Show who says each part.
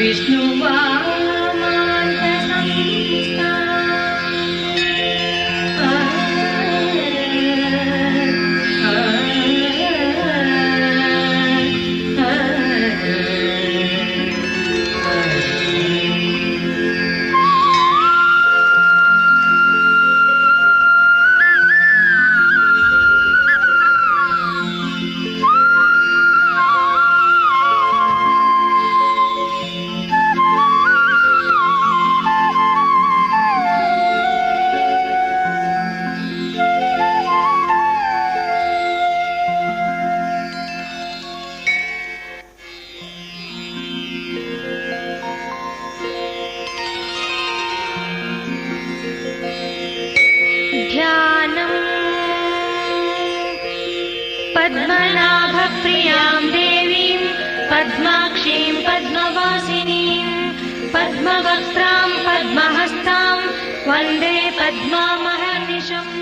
Speaker 1: There is no love. पद्मनाभप्रियाम् देवीम् पद्माक्षीम् पद्मवासिनीम् पद्मवक्त्राम् पद्महस्ताम् वन्दे पद्मामहर्निशम्